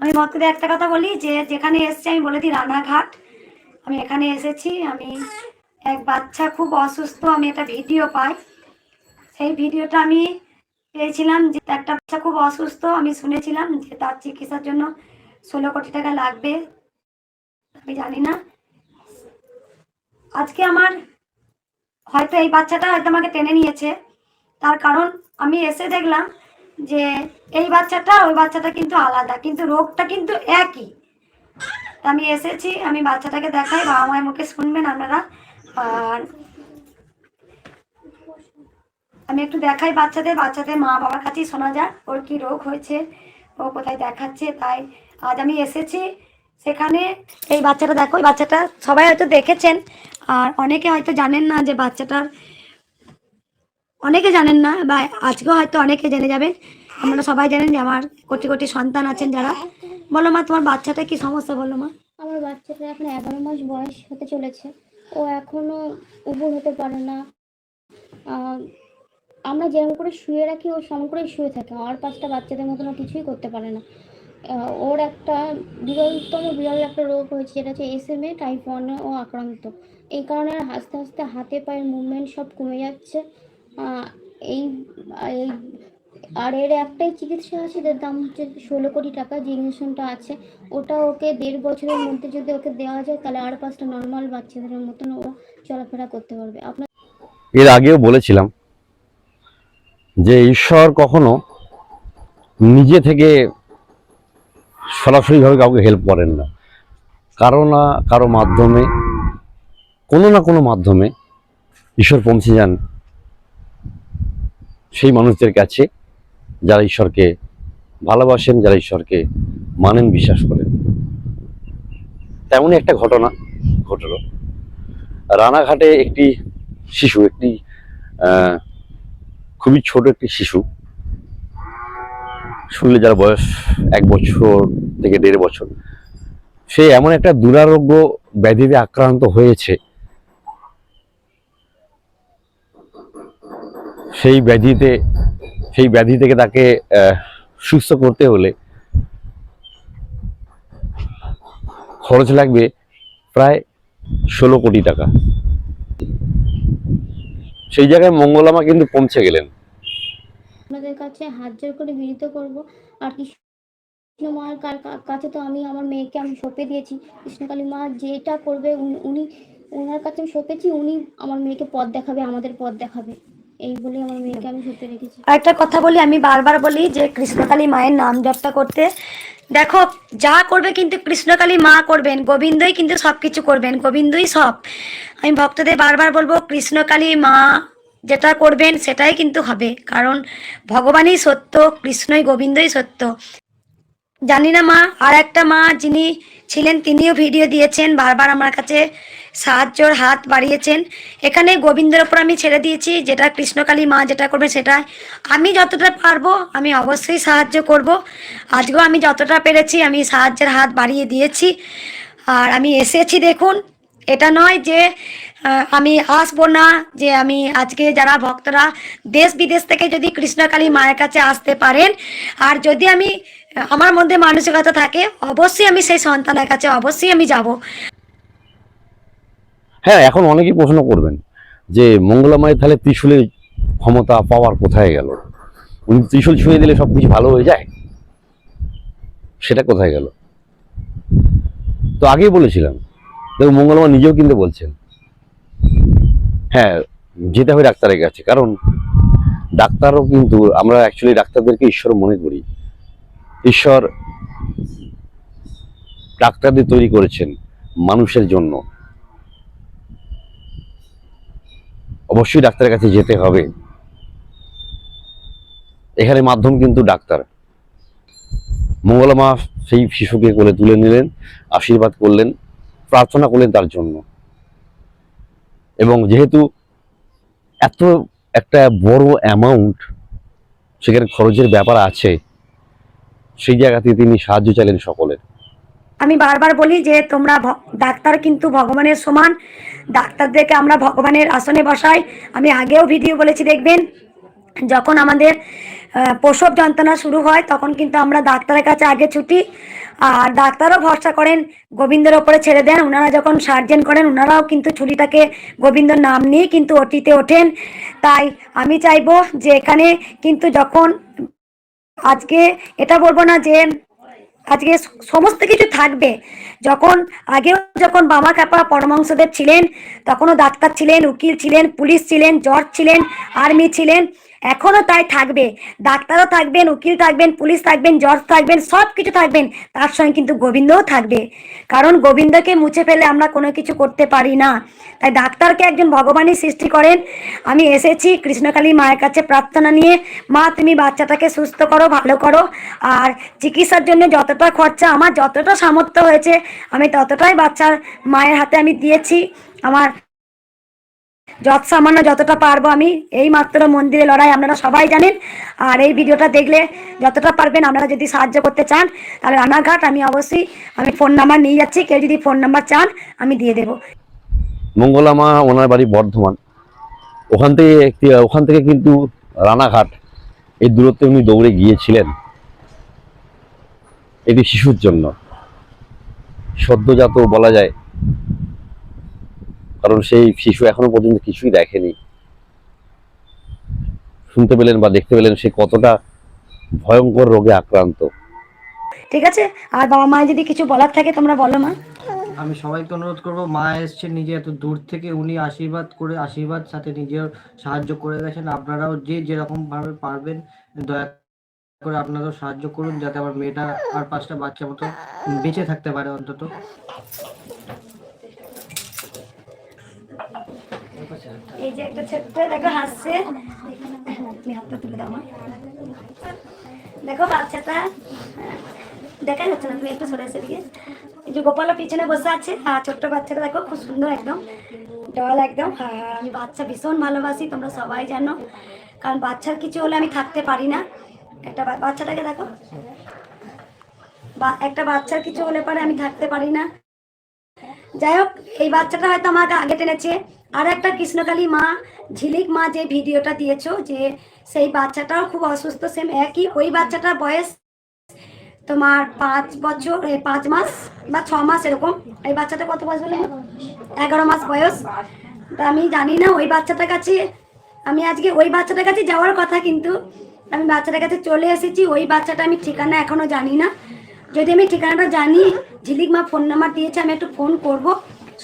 আমি ভক্তদের একটা কথা বলি, যে যেখানে এসেছি, আমি বলে দিই রানাঘাট আমি এখানে এসেছি, আমি এক বাচ্চা খুব অসুস্থ, আমি একটা ভিডিও পাই। সেই ভিডিওটা আমি পেয়েছিলাম যে একটা বাচ্চা খুব অসুস্থ, আমি শুনেছিলাম যে তার চিকিৎসার জন্য ষোলো কোটি টাকা লাগবে। আমি জানি না। আজকে আমার হয়তো এই বাচ্চাটা হয়তো আমাকে টেনে নিয়েছে। তার কারণ আমি এসে দেখলাম যে এই বাচ্চাটা, ওই বাচ্চাটা কিন্তু আলাদা, কিন্তু রোগটা কিন্তু একই। আমি এসেছি, আমি বাচ্চাটাকে দেখাই, বাবা মায়ের মুখে শুনবেন আপনারা। আর আমি একটু দেখাই বাচ্চাদের বাচ্চাদের মা বাবার কাছেই শোনা যাক, ওর কি রোগ হয়েছে, ও কোথায় দেখাচ্ছে, তাই আজ আমি এসেছি সেখানে। এই বাচ্চাটা দেখো বাচ্চাটা সবাই হয়তো দেখেছেন, আর অনেকে হয়তো জানেন না যে বাচ্চাটার অনেকে জানেন না বা আজকেও হয়তো অনেকে জেনে যাবেন। আপনারা সবাই জানেন যে আমার কোটি কোটি সন্তান আছেন যারা। বলো মা, তোমার বাচ্চাটা কি সমস্যা বলো মা? আমার বাচ্চাটা এখন এগারো মাস বয়স হতে চলেছে। ও এখনও উবুর হতে পারে না। আমরা যেরকম করে শুয়ে রাখি, ও সম করে শুয়ে থাকে। আর পাঁচটা বাচ্চাদের মতন কিছুই করতে পারে না। ওর একটা বিরলতম বিরল একটা রোগ হয়েছে, যেটা হচ্ছে এস এম এ, টাইপ ওয়ানে ও আক্রান্ত। এই কারণে আস্তে আস্তে হাতে পায়ের মুভমেন্ট সব কমে যাচ্ছে। এই এই, আর এর একটাই চিকিৎসা আছে যার দাম হচ্ছে ষোলো কোটি টাকা, যে ইঞ্জেকশনটা আছে, ওটা ওকে দেড় বছরের মধ্যে যদি ওকে দেওয়া যায়, তাহলে আর পাঁচটা নর্মাল বাচ্চাদের মতন ও চলাফেরা করতে পারবে। আপনার এর আগেও বলেছিলাম যে ঈশ্বর কখনো নিজে থেকে সরাসরিভাবে কাউকে হেল্প করেন না। কারও না কারও মাধ্যমে, কোনো না কোনো মাধ্যমে ঈশ্বর পৌঁছে যান। সেই মানুষদের কাছে যারা ঈশ্বরকে ভালোবাসেন, যারা ঈশ্বরকে মানেন, বিশ্বাস করেন। তেমনই একটা ঘটনা ঘটলো। রানাঘাটে একটি শিশু, একটি খুবই ছোট একটি শিশু, শুনলে যার বয়স এক বছর থেকে দেড় বছর, সে এমন একটা দুরারোগ্য ব্যাধিতে আক্রান্ত হয়েছে সেই ব্যাধিতে, সেই ব্যাধি থেকে তাকে সুস্থ করতে হলে খরচ লাগবে প্রায় ষোলো কোটি টাকা। সেই জায়গায় মঙ্গলামা কিন্তু পৌঁছে গেলেন। আপনাদের কাছে হাত জোর করে বিনীত করব। আর কৃষ্ণ মায়ের কাছে তো আমি, আমার মেয়েকে আমি সঁপে দিয়েছি। কৃষ্ণকালী মা যেটা করবে, উনি ওনার কাছে আমি সঁপেছি, উনি আমার মেয়েকে পথ দেখাবে, আমাদের পথ দেখাবে। রেখেছি। আরেকটা কথা বলি, আমি বারবার বলি যে কৃষ্ণকালী মায়ের নাম জপটা করতে। দেখো, যা করবে কিন্তু কৃষ্ণকালী মা করবেন, গোবিন্দই কিন্তু সব কিছু করবেন, গোবিন্দই সব। আমি ভক্তদের বারবার বলব, কৃষ্ণকালী মা যেটা করবেন সেটাই কিন্তু হবে, কারণ ভগবানই সত্য, কৃষ্ণই গোবিন্দই সত্য। জানি না মা আর একটা মা যিনি ছিলেন তিনিও ভিডিও দিয়েছেন বারবার আমার কাছে। সাহায্যর হাত বাড়িয়েছেন। এখানে গোবিন্দের ওপর আমি ছেড়ে দিয়েছি, যেটা কৃষ্ণকালী মা যেটা করবে সেটা। আমি যতটা পারব, আমি অবশ্যই সাহায্য করব। আজকেও আমি যতটা পেরেছি, আমি সাহায্যের হাত বাড়িয়ে দিয়েছি। আর আমি এসেছি দেখুন, এটা নয় যে আমি আসব না, যে আমি আজকে যারা ভক্তরা দেশ বিদেশ থেকে যদি কৃষ্ণকালী মায়ের কাছে আসতে পারেন। আর যদি আমি, আমার মধ্যে মানসিকতা থাকে, অবশ্যই আমি সেই সন্তানের কাছে অবশ্যই আমি যাব। হ্যাঁ এখন অনেকেই প্রশ্ন করবেন যে মঙ্গলামায়ের তাহলে ত্রিশুলের ক্ষমতা পাওয়ার কোথায় গেল? উনি ত্রিশূল ছুঁয়ে দিলে সব কিছু ভালো হয়ে যায়? সেটা কোথায় গেল? তো আগেই বলেছিলাম দেখো মঙ্গলমা নিজেও কিন্তু বলছেন। হ্যাঁ যেতে হবে ডাক্তারের কাছে, কারণ ডাক্তারও কিন্তু, আমরা অ্যাকচুয়ালি ডাক্তারদেরকে ঈশ্বর মনে করি। ঈশ্বর ডাক্তারদের তৈরি করেছেন মানুষের জন্য। অবশ্যই ডাক্তারের কাছে যেতে হবে। এখানে মাধ্যম কিন্তু ডাক্তার। মঙ্গলমা সেই শিশুকে কোলে তুলে নিলেন, আশীর্বাদ করলেন, প্রার্থনা করলেন তার জন্য। এবং যেহেতু এত একটা বড় অ্যামাউন্ট সেখানে খরচের ব্যাপার আছে, সেই জায়গাতে তিনি সাহায্য চাইলেন সকলের। আমি বারবার বলি যে তোমরা ডাক্তার কিন্তু ভগবানের সমান। ডাক্তারদেরকে আমরা ভগবানের আসনে বসাই। আমি আগেও ভিডিও বলেছি, দেখবেন? যখন আমাদের প্রসব যন্ত্রণা শুরু হয়, তখন কিন্তু আমরা ডাক্তারের কাছে আগে ছুটি। আর ডাক্তারও ভরসা করেন, গোবিন্দের ওপরে ছেড়ে দেন। ওনারা যখন সার্জেন করেন ওনারাও কিন্তু ছুরিটাকে গোবিন্দর নাম নিয়ে কিন্তু ওটিতে ওঠেন। তাই আমি চাইব যে এখানে কিন্তু যখন, আজকে এটা বলব না যে আজকে সমস্ত কিছু থাকবে। যখন, আগেও যখন বামা কাপা পরমাংসদেব ছিলেন, তখনও ডাক্তার ছিলেন, উকিল ছিলেন, পুলিশ ছিলেন, জজ ছিলেন, আর্মি ছিলেন এখনও তাই থাকবে। ডাক্তারও থাকবেন, উকিল থাকবেন, পুলিশ থাকবেন, জজ থাকবেন সব কিছু থাকবেন, তার সঙ্গে কিন্তু গোবিন্দও থাকবে। কারণ গোবিন্দকে মুছে ফেলে আমরা কোনো কিছু করতে পারি না। তাই ডাক্তারকে একজন ভগবানই সৃষ্টি করেন। আমি এসেছি কৃষ্ণকালী মায়ের কাছে প্রার্থনা নিয়ে, মা, তুমি বাচ্চাটাকে সুস্থ করো, ভালো করো। আর চিকিৎসার জন্য যতটা খরচা, আমার যতটা সামর্থ্য হয়েছে, আমি ততটাই বাচ্চার মায়ের হাতে আমি দিয়েছি। আমার যত সামান্য যতটা পারব আমি, এই মাত্র মন্দিরে লড়াই, আপনারা সবাই জানেন। আর এই ভিডিওটা দেখলে যতটা পারবেন আপনারা যদি সাহায্য করতে চান, তাহলে রানাঘাট আমি অবশ্যই, আমি ফোন নাম্বার নিয়ে যাচ্ছি, কেউ যদি ফোন নাম্বার চান, আমি দিয়ে দেবো। মঙ্গলা মা, ওনার বাড়ি বর্ধমান। ওখান থেকে একটি, ওখান থেকে কিন্তু রানাঘাট, এই দূরত্বে উনি দৌড়ে গিয়েছিলেন। এটি শিশুর জন্য। সদ্যজাত বলা যায় কারণ সেই শিশু এখনও পর্যন্ত কিছুই দেখেনি। শুনতে পেলেন বা দেখতে পেলেন সে কতটা ভয়ঙ্কর রোগে আক্রান্ত। ঠিক আছে আর বাবা মায়ের যদি কিছু বলার থাকে তোমরা বলো মা। আমি সবাইকে অনুরোধ করব মা এসছেন নিজে এত দূর থেকে উনি আশীর্বাদ করে আশীর্বাদ সাথে নিজের সাহায্য করে গেছেন। আপনারাও যে যেরকম ভাবে পারবেন দয়া করে আপনারাও সাহায্য করুন যাতে আমার মেয়েটা আর পাঁচটা বাচ্চা মতো বেঁচে থাকতে পারে অন্তত। এই যে একটা ছোট্ট দেখো হাসছে। তুমি হাতটা তুলে দাও। দেখো বাচ্চাটা দেখা যাচ্ছে না, তুমি একটু সরে এসে দিকে যে গোপালা পিছনে বসে আছে আর ছোট্ট বাচ্চাটা দেখো, খুব সুন্দর একদম ডল একদম আর আমি বাচ্চা ভীষণ ভালোবাসি, তোমরা সবাই জানো। কারণ বাচ্চার কিছু হলে আমি থাকতে পারি না। একটা বাচ্চাটাকে দেখো। বা, একটা বাচ্চার কিছু হলে পরে আমি থাকতে পারি না। যাই হোক, এই বাচ্চাটা হয়তো আমাকে আগে টেনেছে। আর একটা কৃষ্ণকালী মা, ঝিলিক মা যে ভিডিওটা দিয়েছ যে সেই বাচ্চাটাও খুব অসুস্থ সেম একই, ওই বাচ্চাটার বয়স তোমার পাঁচ বছর পাঁচ মাস বা ছ মাস এরকম। এই বাচ্চাটা কত বয়স বলে এগারো মাস বয়স। তা আমি জানি না, ওই বাচ্চাটার কাছে, আমি আজকে ওই বাচ্চাটার কাছে যাওয়ার কথা কিন্তু আমি বাচ্চাটার কাছে চলে এসেছি, ওই বাচ্চাটা আমি ঠিকানা এখনও জানি না। যদি আমি ঠিকানাটা জানি, ঝিলিক মা ফোন নাম্বার দিয়েছে, আমি একটু ফোন করব।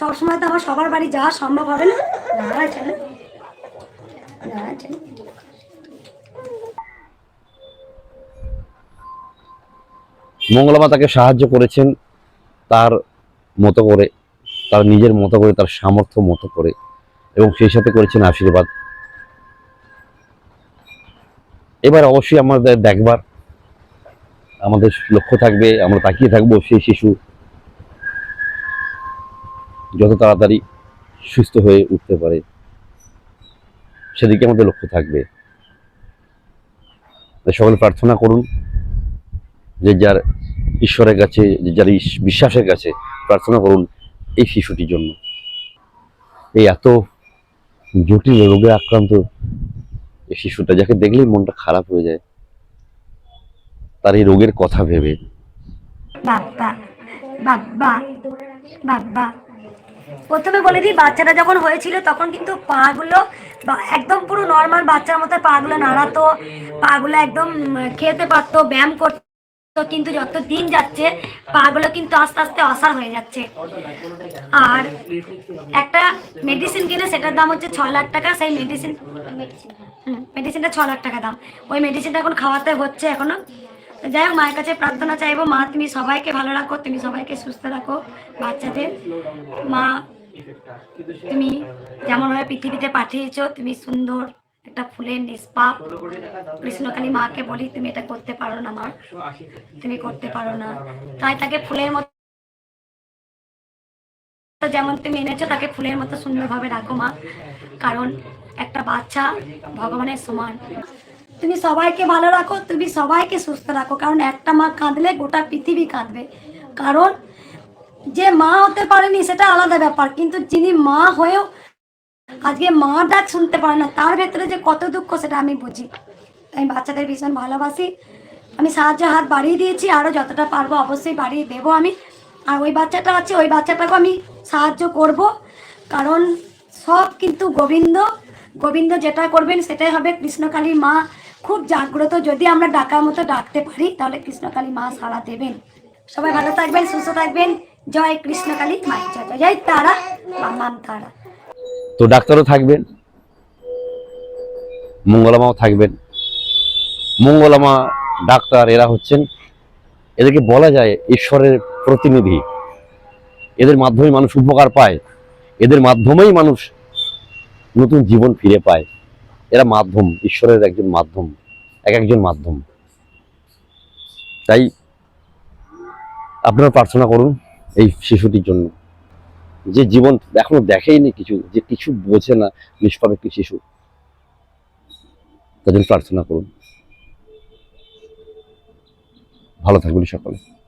সবসময় তো আমার সবার বাড়ি যাওয়া সম্ভব হবে না। দাঁড়া তাকে সাহায্য করেছেন তার মতো করে, তার নিজের মতো করে, তার সামর্থ্য মতো করে, এবং সেই সাথে করেছেন আশীর্বাদ। এবার অবশ্যই আমাদের দেখবার, আমাদের লক্ষ্য থাকবে, আমরা তাকিয়ে থাকব সেই শিশু যত তাড়াতাড়ি সুস্থ হয়ে উঠতে পারে, সেদিকে আমাদের লক্ষ্য থাকবে। সকলে প্রার্থনা করুন যে যার ঈশ্বরের কাছে, যে যার বিশ্বাসের কাছে প্রার্থনা করুন এই শিশুটির জন্য। এই এত জটিল রোগে আক্রান্ত এই শিশুটা, যাকে দেখলেই মনটা খারাপ হয়ে যায়, তার এই রোগের কথা ভেবে। বাবা বাবা বাবা। প্রথমে বলে দিই, বাচ্চাটা যখন হয়েছিল তখন কিন্তু পাগুলো একদম পুরো নর্মাল বাচ্চার মতো পাগুলো নাড়াতো, পাগুলো একদম খেতে পারতো, ব্যায়াম করতো, কিন্তু যত দিন যাচ্ছে পাগুলো কিন্তু আস্তে আস্তে অসার হয়ে যাচ্ছে। আর একটা মেডিসিন কিনে, সেটার দাম হচ্ছে ছ লাখ টাকা, সেই মেডিসিন মেডিসিনটা ছ লাখ টাকা দাম। ওই মেডিসিনটা এখন খাওয়াতে হচ্ছে এখনও। যাই হোক, মায়ের কাছে প্রার্থনা চাইব, মা, তুমি সবাইকে ভালো রাখো, তুমি সবাইকে সুস্থ রাখো, বাচ্চাদের। মা, তুমি যেমনভাবে পৃথিবীতে পাঠিয়েছো, তুমি সুন্দর একটা ফুলের নিষ্পাপ কৃষ্ণকালী মাকে বলি, তুমি এটা করতে পারো না, মা। তুমি করতে পারো না। তাই তাকে ফুলের মতো যেমন তুমি এনেছো, তাকে ফুলের মতো সুন্দরভাবে রাখো, মা। কারণ একটা বাচ্চা ভগবানের সমান। তুমি সবাইকে ভালো রাখো, তুমি সবাইকে সুস্থ রাখো, কারণ একটা মা কাঁদলে গোটা পৃথিবী কাঁদবে। কারণ যে মা হতে পারেনি সেটা আলাদা ব্যাপার, কিন্তু যিনি মা হয়েও আজকে মা ডাক শুনতে পারে না, তার ভেতরে যে কত দুঃখ সেটা আমি বুঝি। আমি বাচ্চাদের ভীষণ ভালোবাসি, আমি সাহায্য হাত বাড়িয়ে দিয়েছি আরও যতটা পারব অবশ্যই বাড়িয়ে দেবো আমি। আর ওই বাচ্চাটা আছে, ওই বাচ্চাটাকেও আমি সাহায্য করব, কারণ সব কিন্তু গোবিন্দ গোবিন্দ যেটা করবেন সেটাই হবে কৃষ্ণকালী মা। খুব জাগ্রত। যদি আমরা ডাকার মতো ডাকতে পারি, তাহলে কৃষ্ণকালী মা সাড়া দেবেন। সবাই ভালো থাকবেন, সুস্থ থাকবেন। জয় কৃষ্ণকালী জয় জয় জয় তারা মাম তারা। তো ডাক্তারও থাকবেন। মঙ্গলামাও থাকবেন। মঙ্গলামা ডাক্তার এরা হচ্ছেন, এদেরকে বলা যায় ঈশ্বরের প্রতিনিধি। এদের মাধ্যমে মানুষ উপকার পায়। এদের মাধ্যমেই মানুষ নতুন জীবন ফিরে পায়। এরা মাধ্যম, ঈশ্বরের একজন মাধ্যম, এক একজন মাধ্যম। তাই আপনারা প্রার্থনা করুন এই শিশুটির জন্য। যে জীবন এখনও দেখেইনি কিছু, যে কিছু বোঝে না নিষ্পাপ একটি শিশু তাদের প্রার্থনা করুন। ভালো থাকবেন সকলে।